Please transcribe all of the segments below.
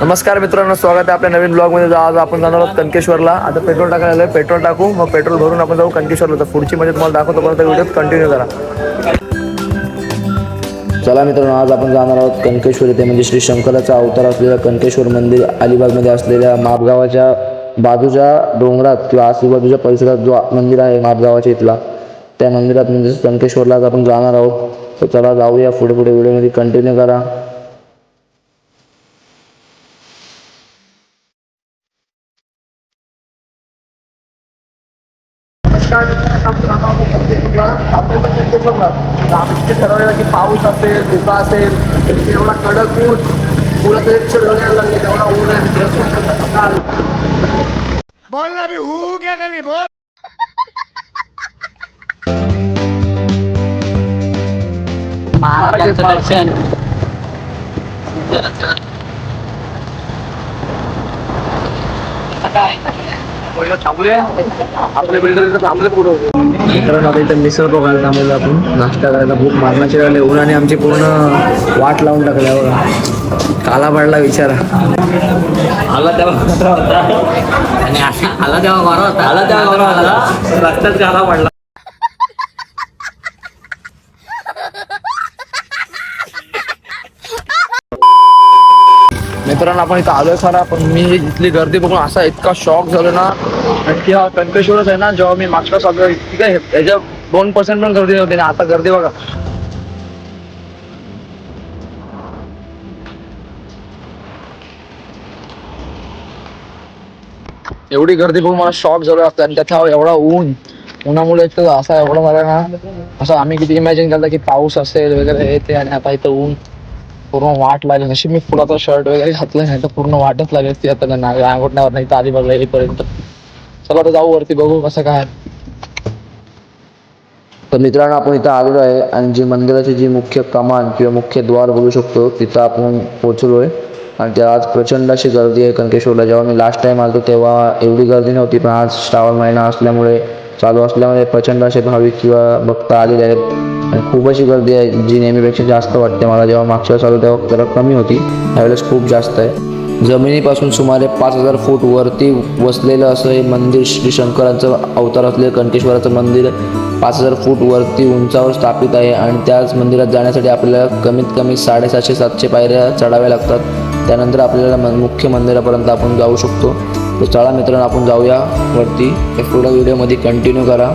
नमस्कार मित्रांनो स्वागत आहे आपल्या नवीन ब्लॉगमध्ये आज आपण जाणार आहोत कणकेश्वरला आता पेट्रोल टाकायला आलोय. पेट्रोल टाकू मग पेट्रोल भरून आपण जाऊ कणकेश्वरला तर पुढची म्हणजे तुम्हाला दाखवतो परत व्हिडिओ कंटिन्यू करा. चला मित्रांनो आज आपण जाणार आहोत कणकेश्वर इथे म्हणजे श्री शंकराचा अवतार असलेलं कणकेश्वर मंदिर अलिबागमध्ये असलेल्या मापगावाच्या बाजूच्या डोंगरात किंवा आजूबाजूच्या परिसरात जो मंदिर आहे मापगावाच्या इथला त्या मंदिरात म्हणजे कणकेश्वरला आज आपण जाणार आहोत. तर चला जाऊया पुढे पुढे व्हिडिओमध्ये कंटिन्यू करा. ठरवलेलं की पाऊस असेल धुका असेल एवढा कडक ऊन पुढं एक लागले तेवढा ऊन आहे बोलना भी हूँ क्या करी बोल महाराजांचं दर्शन आपले बिल्डर थांबले पुढे. मित्रांनो आता इथं मिसळ बघायला थांबलेलो आपण. नाश्ता करायला भूक मारण्याचे राहिले. उन्हाने आमची पूर्ण वाट लावून टाकल्यावर काला पडला विचारा. आला तेव्हा होता. आणि आला तेव्हा बरा होता. आला तेव्हा बरा होता. रस्त्यात गाला पडला. मित्रांनो आपण इथं आलोय खरा पण मी इथली गर्दी बघून असा इतका शॉक झालो ना. नक्की हा कणकेश्वरच आहे ना जेव्हा मी मागच्या वेळेस ठीक आहे दोन पर्सेंट पण गर्दी नव्हती आणि आता गर्दी बघा. एवढी गर्दी बघून मला शॉक झालो असतं आणि त्याचा एवढा ऊन. उन्हामुळे असा एवढा मला ना असं आम्ही किती इमॅजिन केलं की पाऊस असेल वगैरे हे ते आणि आता इथं ऊन. पूर्ण वाट लागली. नशी मी फुलाचा शर्ट वगैरे घातलं नाही तर पूर्ण वाटच लागली. ती आता अंगोटण्यावर नाही तर आधी बघला येईपर्यंत. चला आता जाऊ वरती बघू कसं काय. तर मित्रांनो आपण इथं आलेलो आहे आणि जी मंदिराची जी मुख्य कमान किंवा मुख्य द्वार बोलू शकतो तिथं आपण पोहोचलोय. आणि त्या आज प्रचंड अशी गर्दी आहे. कणकेश्वरला जेव्हा मी लास्ट टाइम आलो तेव्हा एवढी गर्दी नव्हती. पण आज श्रावण महिना असल्यामुळे चालू असल्यामुळे प्रचंड असे भाविक किंवा भक्त आलेले आहेत. खूप अशी गर्दी आहे जी नेहमीपेक्षा जास्त वाटते मला. जेव्हा मागच्या वेळेस आलो तेव्हा जरा कमी होती. त्यावेळेस खूप जास्त आहे. जमिनीपासून सुमारे पाच हजार फूट वरती वसलेलं असं हे मंदिर श्री शंकराचं अवतार असलेलं कंटेश्वराचं मंदिर पाच हजार फूट वरती उंचावर स्थापित आहे आणि त्याच मंदिरात जाण्यासाठी आपल्याला कमीत कमी साडेसातशे सातशे पायऱ्या चढाव्या लागतात. त्यानंतर आपल्याला मुख्य मंदिरापर्यंत आपण जाऊ शकतो. तर चला मित्रांनो आपण जाऊया वरती. हे पुढं व्हिडिओमध्ये कंटिन्यू करा.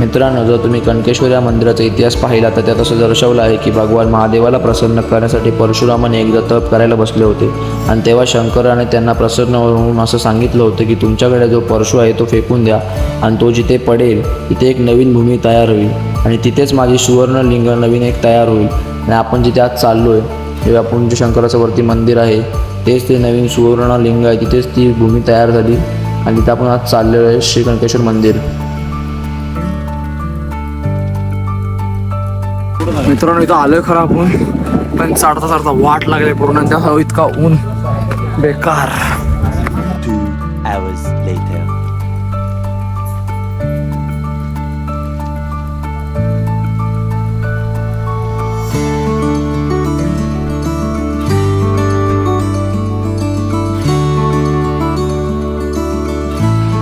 मित्रांनो जर तुम्ही कणकेश्वर या मंदिराचा इतिहास पाहिला तर त्यात असं दर्शवलं आहे की भगवान महादेवाला प्रसन्न करण्यासाठी परशुरामाने एकदा तप करायला बसले होते. आणि तेव्हा शंकराने त्यांना प्रसन्न होऊन असं सांगितलं होतं की तुमच्याकडे जो परशु आहे तो फेकून द्या. आणि तो जिथे पडेल तिथे एक नवीन भूमी तयार होईल. आणि तिथेच माझी सुवर्णलिंग नवीन एक तयार होईल. आणि आपण जिथे आज चाललो आहे ते आपण जे शंकराचं वरती मंदिर आहे तेच ते नवीन सुवर्णलिंग आहे तिथेच ती भूमी तयार झाली. आणि तिथं आपण आज चाललेलो आहे श्री कणकेश्वर मंदिर. मित्रांनो इथं आलोय खरं आपण. पण चढता चढता वाट लागले पूर्ण त्या इतका ऊन. बेकार.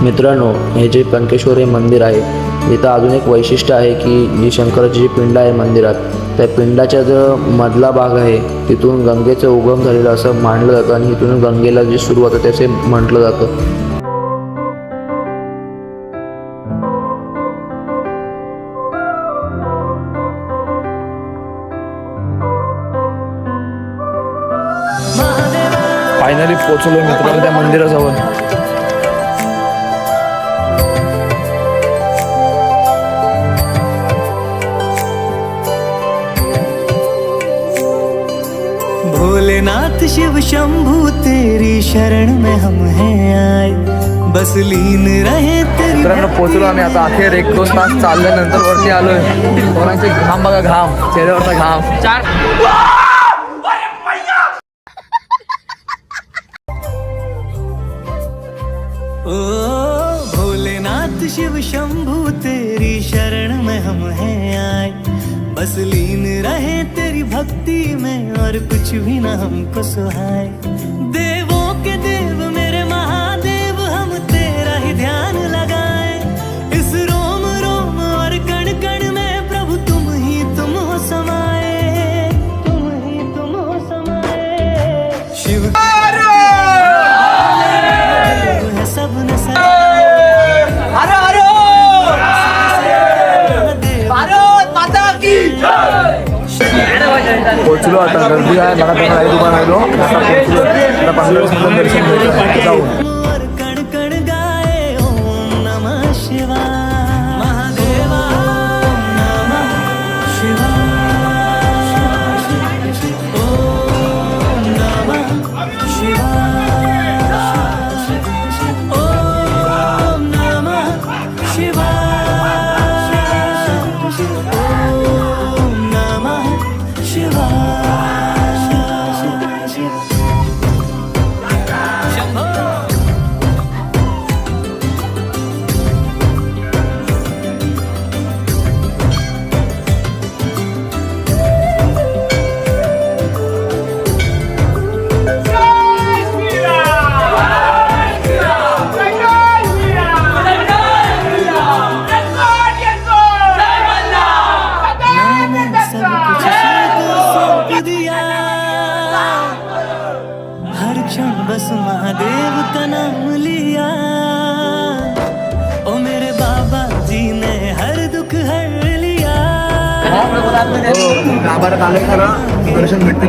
मित्रांनो हे जे कणकेश्वर हे मंदिर आहे इथं अजून एक वैशिष्ट्य आहे की जी शंकराची जी पिंड आहे मंदिरात त्या पिंडाच्या जो मधला भाग आहे तिथून गंगेचं उगम झालेलं असं मानलं जातं आणि इथून गंगेला जी सुरुवात होते असे म्हटलं जातं. फायनली पोचलो मित्रांनो त्या मंदिराजवळ. भोलेनाथ शिव शंभु तेरी शरण में हम हैं आए। बस लीन रहे तेरी मित्रांनो पोहोचलो आम्ही आता. अखेर एक दोन तास चालल्यानंतर वरती आलोय. कोणाचे घाम बघा घाम? चेहऱ्यावरचा घाम. ओ भोलेनाथ शिव शंभु तेरी शरण में हम हैं आए। बस लीन रहे तेरी भक्ति में और कुछ भी ना हमको सुहाए। पोचलो आता गर्दी आहे मला पण काही दुकान आलो आता पोचलो आता पंधरा वीस मिनिटात दर्शन भेटलं जाऊन गाभाऱ्यात आले खरं दर्शन भेटते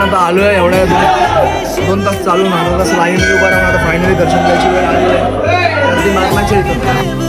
आता आलो आहे एवढ्या दोन तास चालू अर्धा लाईन उभा राहणार फायनली दर्शन घ्यायची वेळ आली आहे. गर्दी मारण्याची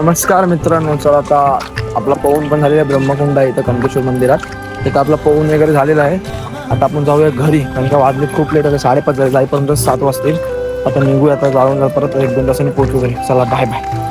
नमस्कार मित्रांनो चला आता आपला पवन पण झालेला आहे ब्रह्मकुंड आहे इथं कंकेश्वर मंदिरात. तिथं आपला पवन वगैरे झालेला आहे. आता आपण जाऊया घरी कारण का वाजले खूप लेट आहे साडेपाच जाईपर्यंत सात वाजतील. आता निघूया आता जाऊन परत एक दोन तासांनी पोहोचू घरी. चला बाय बाय